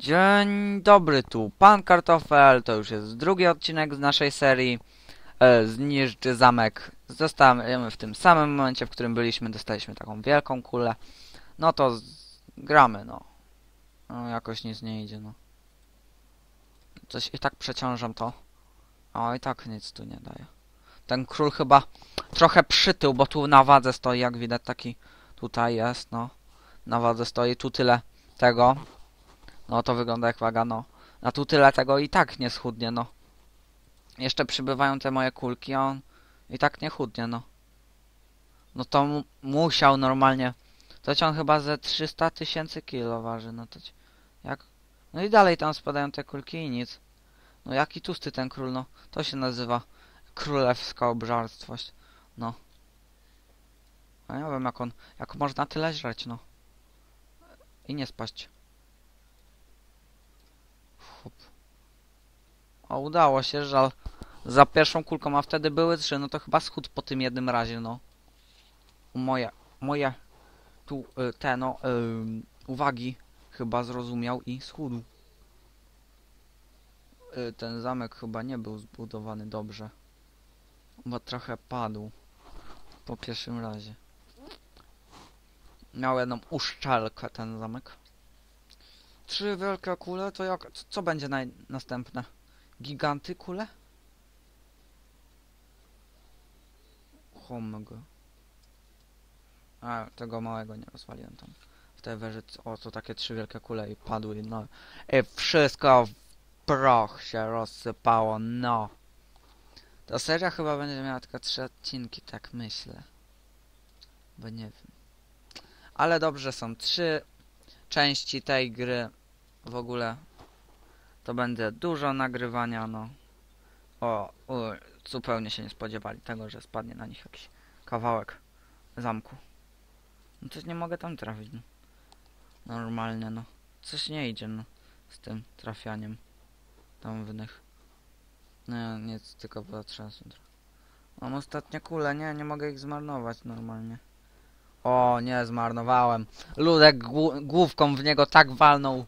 Dzień dobry, tu Pan Kartofel, to już jest drugi odcinek z naszej serii e, Zniszczy zamek. Zostajemy w tym samym momencie, w którym byliśmy, dostaliśmy taką wielką kulę. No to gramy, no. no. Jakoś nic nie idzie, no. Coś i tak przeciążam to. O, i tak nic tu nie daje. Ten król chyba trochę przytył, bo tu na wadze stoi, jak widać, taki tutaj jest, no. Na wadze stoi, tu tyle tego. No to wygląda jak waga, no. A tu tyle tego i tak nie schudnie, no. Jeszcze przybywają te moje kulki, a on i tak nie chudnie, no. No to mu musiał normalnie. To ci on chyba ze 300 tysięcy kilo waży, no to ci... Jak? No i dalej tam spadają te kulki i nic. No jaki tłusty ten król, no. To się nazywa królewska obżarstwość. No. A ja wiem jak on... Jak można tyle żreć, no. I nie spaść. O, udało się, żal. Za pierwszą kulką, a wtedy były trzy, no to chyba schód po tym jednym razie, no. Moje, moje, tu, y, te, no, y, uwagi chyba zrozumiał i schudł. Y, ten zamek chyba nie był zbudowany dobrze. Bo trochę padł. Po pierwszym razie. Miał jedną uszczelkę ten zamek. Trzy wielkie kule, to jak... Co, co będzie naj, następne? Giganty kule? Homego. A, tego małego nie rozwaliłem tam. W tej wieży, o, to takie trzy wielkie kule i padły, no. I wszystko w proch się rozsypało, no. Ta seria chyba będzie miała tylko trzy odcinki, tak myślę. Bo nie wiem. Ale dobrze, są trzy części tej gry w ogóle to będzie dużo nagrywania, no. O, zupełnie się nie spodziewali tego, że spadnie na nich jakiś kawałek zamku. No coś nie mogę tam trafić, no. Normalnie, no. Coś nie idzie, no. Z tym trafianiem. Tam w nich. No, nic, tylko potrzasem trochę. Mam ostatnie kule, nie, nie mogę ich zmarnować normalnie. O, nie, zmarnowałem. Ludek głó- główką w niego tak walnął,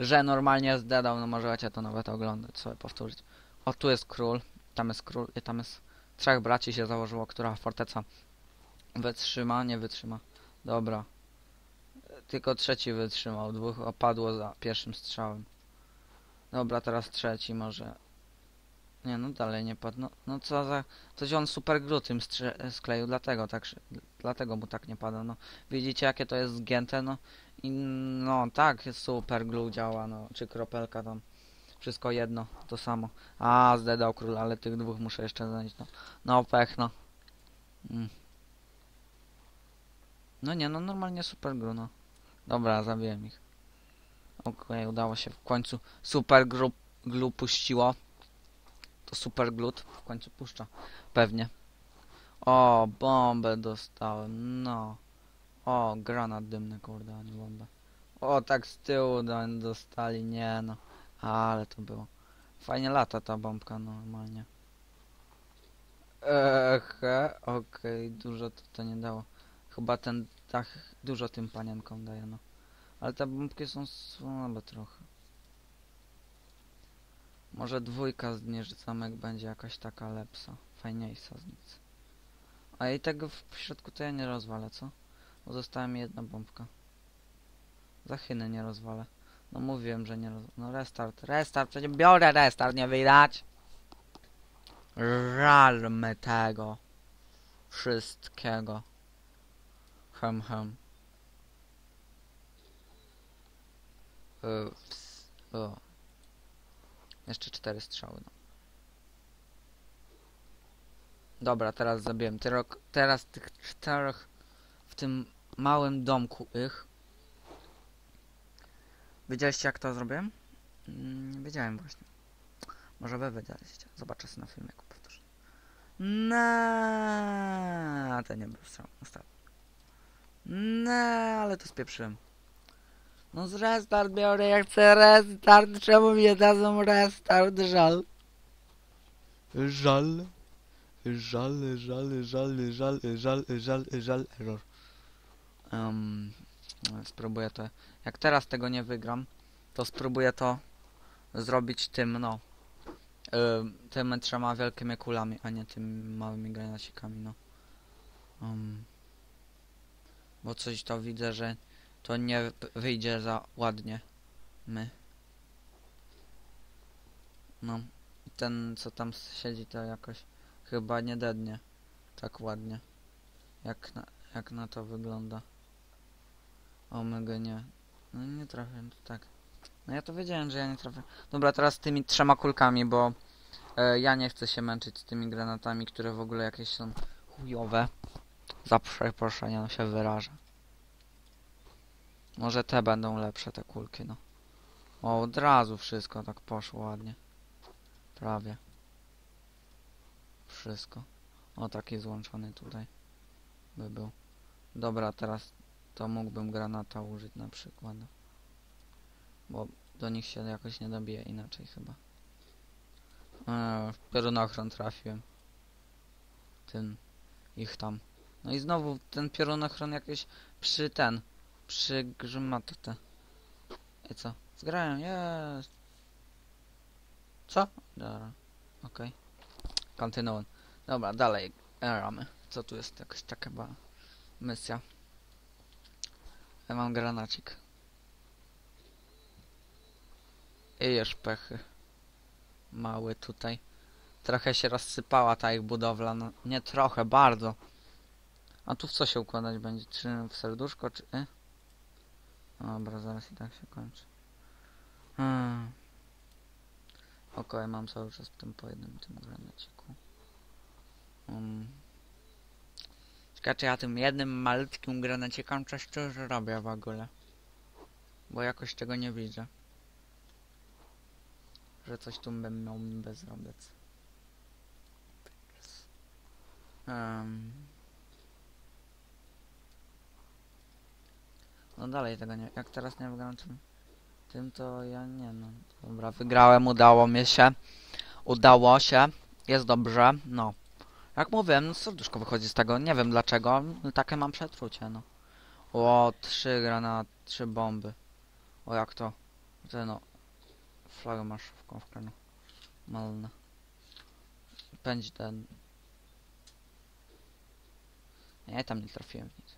że normalnie zdedał. No możecie to nawet oglądać, sobie powtórzyć. O, tu jest król, tam jest król i tam jest trzech braci się założyło, która forteca wytrzyma, nie wytrzyma. Dobra. Tylko trzeci wytrzymał, dwóch opadło za pierwszym strzałem. Dobra, teraz trzeci może. Nie, no dalej nie padł. No, no co za... Coś on super glu tym skleił, dlatego tak, dlatego mu tak nie pada, no. Widzicie jakie to jest zgięte, no. I no tak, super glue działa, no. Czy kropelka tam. Wszystko jedno, to samo. A, zdedał król, ale tych dwóch muszę jeszcze znaleźć, no. No, pech, no. Mm. No nie, no normalnie super glue, no. Dobra, zabiłem ich. Okej, udało się w końcu. Super glue, glue puściło. To super glut w końcu puszcza. Pewnie. O, bombę dostałem, no. O, granat dymny, kurde, a nie bombę. O, tak z tyłu do- dostali, nie no. Ale to było. Fajnie lata ta bombka normalnie. Ehe, okej, dużo to, to nie dało. Chyba ten dach dużo tym panienkom daje, no. Ale te bombki są słabe trochę. Może dwójka z zamek będzie jakaś taka lepsza, fajniejsza z nic. A i tego w środku to ja nie rozwalę, co? Bo została mi jedna bombka. Zachyny nie rozwalę. No mówiłem, że nie roz... No restart, restart, przecież biorę restart, nie widać? Żalmy tego. Wszystkiego. Hem, hem. Ups. O. Jeszcze cztery strzały, no. Dobra, teraz zabiłem. Teraz tych czterech w tym małym domku ich. Wiedzieliście jak to zrobiłem? Mm, nie wiedziałem właśnie. Może wy wiedzieliście. Zobaczę sobie na filmiku powtórzę. No, to nie był strzał. Ostatni. No, ale to spieprzyłem. No z restart biorę, ja chcę restart. Czemu mi dadzą restart? Żal. Żal. Żal, żal, żal, żal, żal, żal, żal, error. Um, spróbuję to. Jak teraz tego nie wygram, to spróbuję to zrobić tym, no. Ym, tymi trzema wielkimi kulami, a nie tymi małymi granacikami, no. Um, bo coś to widzę, że to nie wyjdzie za ładnie. My. No. Ten, co tam siedzi, to jakoś chyba nie dednie. Tak ładnie. Jak na, jak na to wygląda. Omega nie. No nie trafię, to tak. No ja to wiedziałem, że ja nie trafię. Dobra, teraz tymi trzema kulkami, bo e, ja nie chcę się męczyć z tymi granatami, które w ogóle jakieś są chujowe. Za przeproszeniem się wyrażę. Może te będą lepsze, te kulki, no. O, od razu wszystko tak poszło ładnie. Prawie. Wszystko. O, taki złączony tutaj by był. Dobra, teraz to mógłbym granata użyć na przykład. Bo do nich się jakoś nie dobije inaczej chyba. Eee, piorunochron trafiłem. Ten, ich tam. No i znowu ten piorunochron jakiś przy ten, przy grzymatę. I co? Zgrałem, jest. Co? Dobra, okej. Kontynuuj. Dobra, dalej gramy. Co tu jest? Jakaś taka chyba misja. Ja mam granacik. I już pechy. Mały tutaj. Trochę się rozsypała ta ich budowla. No, nie trochę, bardzo. A tu w co się układać będzie? Czy w serduszko, czy... Y? Dobra, zaraz i tak się kończy. Hmm. Okej, mam cały czas w tym po jednym tym granaciku. Um. Ciekawe, czy ja tym jednym malutkim granacikiem coś tu zrobię w ogóle. Bo jakoś tego nie widzę. Że coś tu bym miał niby zrobić. Um. No dalej tego nie... Jak teraz nie wygram tym... Tym to ja nie no. Dobra, wygrałem, udało mi się. Udało się. Jest dobrze, no. Jak mówiłem, no serduszko wychodzi z tego, nie wiem dlaczego, no, takie mam przeczucie, no. O, trzy granaty, trzy bomby. O, jak to? No. Flagę masz w kąwkę, no. Malne. Pędź ten. Nie, tam nie trafiłem nic.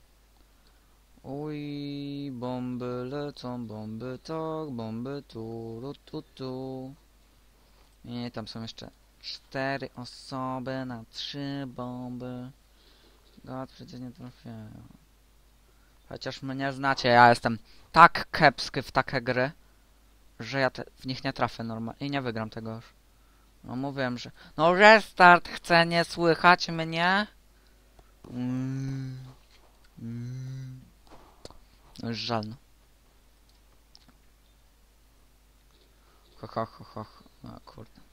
Uj, bomby lecą, bomby tak, bomby tu, tu, tu. Nie, tam są jeszcze cztery osoby na trzy bomby. God, przecież nie trafiają. Chociaż mnie znacie, ja jestem tak kepski w takie gry, że ja w nich nie trafię normalnie i nie wygram tego już. No mówiłem, że... No restart chce, nie słychać mnie? Mm. Mm. No już żal, no. Ho, ho, ho, ho. A kurde.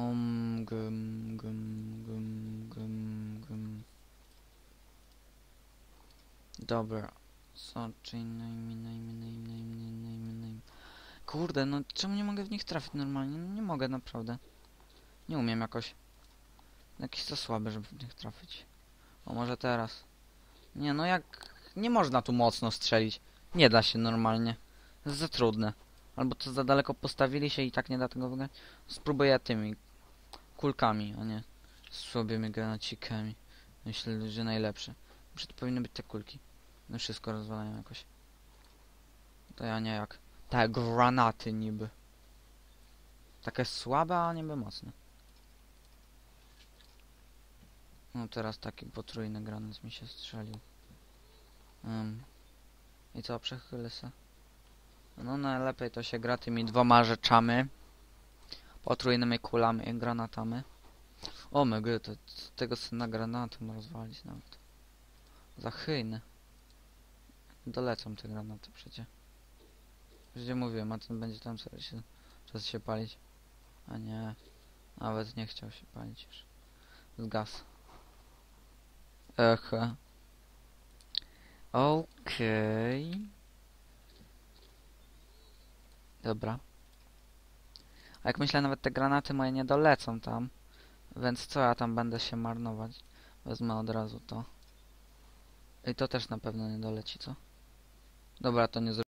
Om, gum, gum, gum, gum, gum. Dobra. Co, czyli najmniej, najmniej, najmniej, najmniej, najmniej, najmniej. Kurde, no czemu nie mogę w nich trafić normalnie? No nie mogę, naprawdę. Nie umiem jakoś. Jakiś to słaby, żeby w nich trafić. O, może teraz. Nie, no jak... Nie można tu mocno strzelić. Nie da się normalnie. Jest za trudne. Albo to za daleko postawili się i tak nie da tego wygrać. Spróbuję tymi kulkami, a nie słabymi granacikami. Myślę, że najlepsze. Może to powinny być te kulki. No wszystko rozwalają jakoś. To ja nie jak. Te granaty niby. Takie słabe, a niby mocne. No teraz taki potrójny granat mi się strzelił. Um. I co, przechylę se? No najlepiej to się gra tymi dwoma rzeczami. Potrójnymi kulami i granatami. O my god, to tego syna granatem rozwalić nawet. Zachyjny. Dolecą te granaty przecież. Przecież mówiłem, a ten będzie tam sobie się, czas się palić. A nie, nawet nie chciał się palić już. Zgasł. Ech. Okej. Dobra. Jak myślę, nawet te granaty moje nie dolecą tam. Więc co ja tam będę się marnować? Wezmę od razu to. I to też na pewno nie doleci, co? Dobra, to nie